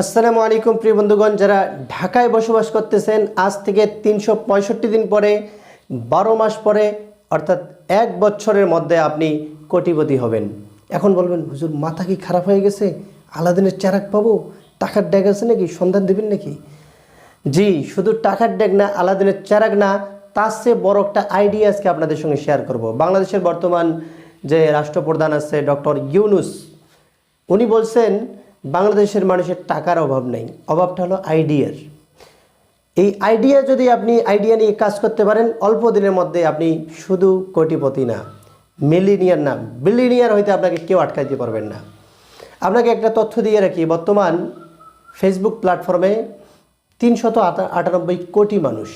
আসসালামু আলাইকুম, প্রিয় বন্ধুগণ, যারা ঢাকায় বসবাস করতেছেন, আজ থেকে তিনশো পঁয়ষট্টি দিন পরে, বারো মাস পরে, অর্থাৎ এক বছরের মধ্যে আপনি কোটিপতি হবেন। এখন বলবেন, হুজুর, মাথা কি খারাপ হয়ে গেছে? আলাদিনের চারাক পাবো? টাকার ড্যাগ আছে নাকি? সন্ধান দেবেন নাকি? জি, শুধু টাকার ড্যাগ না, আলাদিনের চারাক না, তার চেয়ে বড় একটা আইডিয়া আজকে আপনাদের সঙ্গে শেয়ার করব। বাংলাদেশের বর্তমান যে রাষ্ট্রপ্রধান আছে, ডক্টর ইউনুস, উনি বলছেন বাংলাদেশের মানুষের টাকার অভাব নেই। অভাবটা হলো আইডিয়ার। এই আইডিয়া যদি আপনি আইডিয়া নিয়ে কাজ করতে পারেন, অল্প দিনের মধ্যে আপনি শুধু কোটিপতি না, মিলিনিয়ার না, বিলিনিয়ার হইতে আপনাকে কেউ আটকাইতে পারবেন না। আপনাকে একটা তথ্য দিয়ে রাখি, বর্তমান ফেসবুক প্ল্যাটফর্মে তিনশত আটানব্বই কোটি মানুষ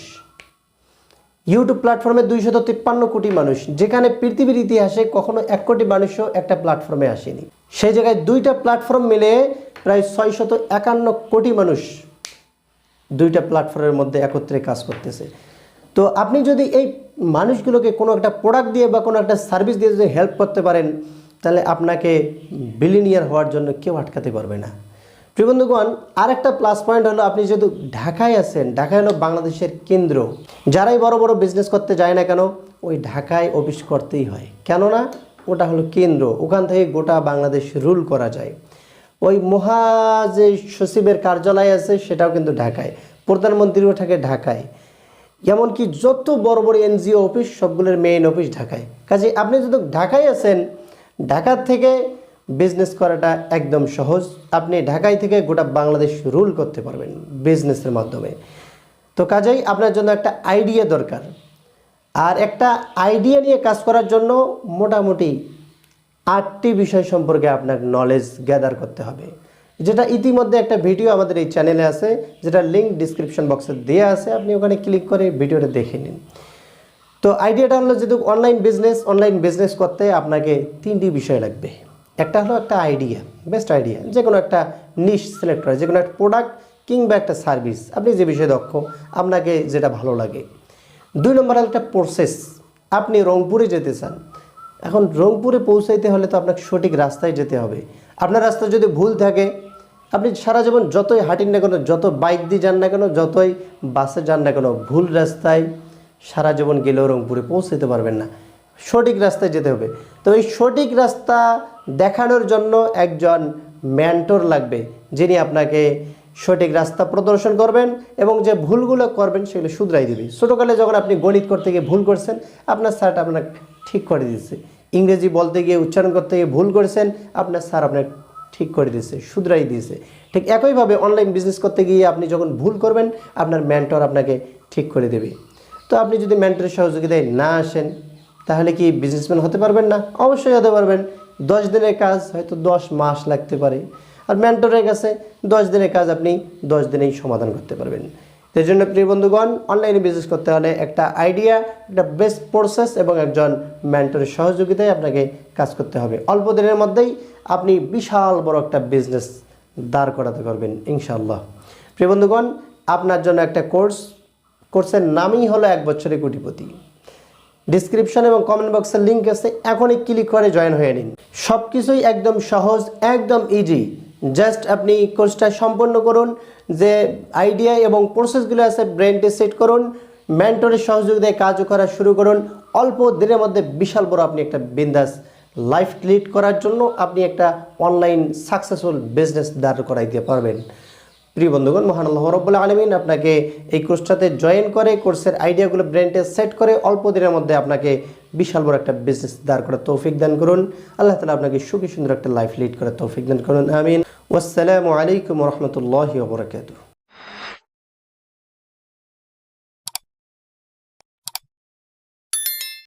ইউটিউব প্ল্যাটফর্মে দুইশত তিপ্পান্ন কোটি মানুষ, যেখানে পৃথিবীর ইতিহাসে কখনো এক কোটি মানুষও একটা প্ল্যাটফর্মে আসেনি। সেই জায়গায় দুইটা প্ল্যাটফর্ম মিলে প্রায় ছয়শত একান্ন কোটি মানুষ দুইটা প্ল্যাটফর্মের মধ্যে একত্রে কাজ করতেছে। তো আপনি যদি এই মানুষগুলোকে কোনো একটা প্রোডাক্ট দিয়ে বা কোনো একটা সার্ভিস দিয়ে যদি হেল্প করতে পারেন, তাহলে আপনাকে বিলিনিয়ার হওয়ার জন্য কেউ আটকাতে পারবে না। প্রিয় বন্ধুগণ আর একটা প্লাস পয়েন্ট হলো আপনি যেহেতু ঢাকায় আছেন, ঢাকায় হলো বাংলাদেশের কেন্দ্র। যারাই বড় বড় বিজনেস করতে যায় না কেন, ওই ঢাকায় অফিস করতেই হয়। কেননা, ওটা হলো কেন্দ্র, ওখান থেকে গোটা বাংলাদেশ রুল করা যায়। ওই মহা যে সচিবের কার্যালয় আছে, সেটাও কিন্তু ঢাকায়। প্রধানমন্ত্রীও থাকে ঢাকায়। এমনকি যত বড় বড় এনজিও অফিস সবগুলোর মেইন অফিস ঢাকায়। কাজে আপনি যদি ঢাকায় আছেন, ঢাকার থেকে বিজনেস করাটা একদম সহজ। আপনি ঢাকায় থেকে গোটা বাংলাদেশ রুল করতে পারবেন বিজনেসের মাধ্যমে। তো কাজেই আপনার জন্য একটা আইডিয়া দরকার। আর একটা আইডিয়া নিয়ে কাজ করার জন্য মোটামুটি আটটি বিষয় সম্পর্কে আপনার নলেজ গ্যাদার করতে হবে। যেটা ইতিমধ্যে একটা ভিডিও আমাদের এই চ্যানেলে আছে যেটা লিঙ্ক ডিসক্রিপশন বক্সে দেওয়া আছে, আপনি ওখানে ক্লিক করে ভিডিওটা দেখে নিন। তো আইডিয়াটা হলো যেহেতু অনলাইন বিজনেস অনলাইন বিজনেস করতে আপনাকে তিনটি বিষয় লাগবে। একটা হলো একটা আইডিয়া বেস্ট আইডিয়া যে কোনো একটা নিশ সিলেক্ট করা যে কোনো একটা প্রোডাক্ট কিংবা একটা সার্ভিস আপনি যে বিষয়ে দক্ষ, আপনাকে যেটা ভালো লাগে। দুই নম্বর হলো একটা প্রসেস আপনি রংপুরে যেতে চান। এখন রংপুরে পৌঁছাইতে হলে তো আপনাকে সঠিক রাস্তায় যেতে হবে। আপনার রাস্তা যদি ভুল থাকে, আপনি সারা জীবন যতই হাঁটিন না কেন, যত বাইক দিয়ে যান না কেন, যতই বাসে যান না কেন, ভুল রাস্তায় সারা জীবন গেলেও রংপুরে পৌঁছাতে পারবেন না। সঠিক রাস্তায় যেতে হবে। তো এই সঠিক রাস্তা দেখানোর জন্য একজন ম্যান্টর লাগবে, যিনি আপনাকে সঠিক রাস্তা প্রদর্শন করবেন এবং যে ভুলগুলো করবেন সেগুলো শুধরাই দিবে। ছোটোকালে যখন আপনি গণিত করতে গিয়ে ভুল করছেন, আপনার স্যারটা আপনার ঠিক করে দিচ্ছে ইংরেজি বলতে গিয়ে উচ্চারণ করতে গিয়ে ভুল করেছেন, আপনার স্যার আপনার ঠিক করে দিয়েছে, শুধরাই দিয়েছে। ঠিক একইভাবে অনলাইন বিজনেস করতে গিয়ে আপনি যখন ভুল করবেন, আপনার ম্যান্টর আপনাকে ঠিক করে দেবে। তো আপনি যদি ম্যান্টরের সহযোগিতায় না আসেন তাহলে কি বিজনেসম্যান হতে পারবেন না? অবশ্যই হতে পারবেন। দশ দিনের কাজ হয়তো দশ মাস লাগতে পারে। আর ম্যান্টরের কাছে দশ দিনের কাজ আপনি দশ দিনেই সমাধান করতে পারবেন। সেই জন্য প্রিয় বন্ধুগণ অনলাইনে বিজনেস করতে হলে একটা আইডিয়া একটা বেস্ট প্রসেস এবং একজন ম্যান্টরের সহযোগিতায় আপনাকে কাজ করতে হবে। অল্প দিনের মধ্যেই আপনি বিশাল বড় একটা বিজনেস দাঁড় করাতে পারবেন ইনশাল্লাহ প্রিয় বন্ধুগণ, আপনার জন্য একটা কোর্স কোর্সের নামই হলো এক বছরের কোটিপতি। ডিসক্রিপশন এবং কমেন্ট বক্সের লিঙ্ক আছে। এখনই ক্লিক করে জয়েন হয়ে নিন। সব কিছুই একদম সহজ, একদম ইজি জাস্ট আপনি কোর্সটা সম্পন্ন করুন, যে আইডিয়া এবং প্রসেসগুলো আছে ব্রেনটি সেট করুন মেন্টরের সহযোগিতায় কাজও করা শুরু করুন। অল্প দিনের মধ্যে বিশাল বড় আপনি একটা বিন্দাস লাইফ লিড করার জন্য আপনি একটা অনলাইন সাকসেসফুল বিজনেস দাঁড় করাই দিতে পারবেন। প্রিয় বন্ধুগণ মহান আল্লাহ রব্বুল্লাহ আলমিন আপনাকে এই কোর্সটাতে জয়েন করে, কোর্সের আইডিয়াগুলো ব্রেনটে সেট করে অল্প দিনের মধ্যে আপনাকে বিশাল বড় একটা বিজনেস দাঁড় করার তৌফিক দান করুন। আল্লাহ তালা আপনাকে সুখী সুন্দর একটা লাইফ লিড করার তৌফিক দান করুন। আমিন। ওয়াসালামু আলাইকুম রহমতুল্লাহ বরকাতু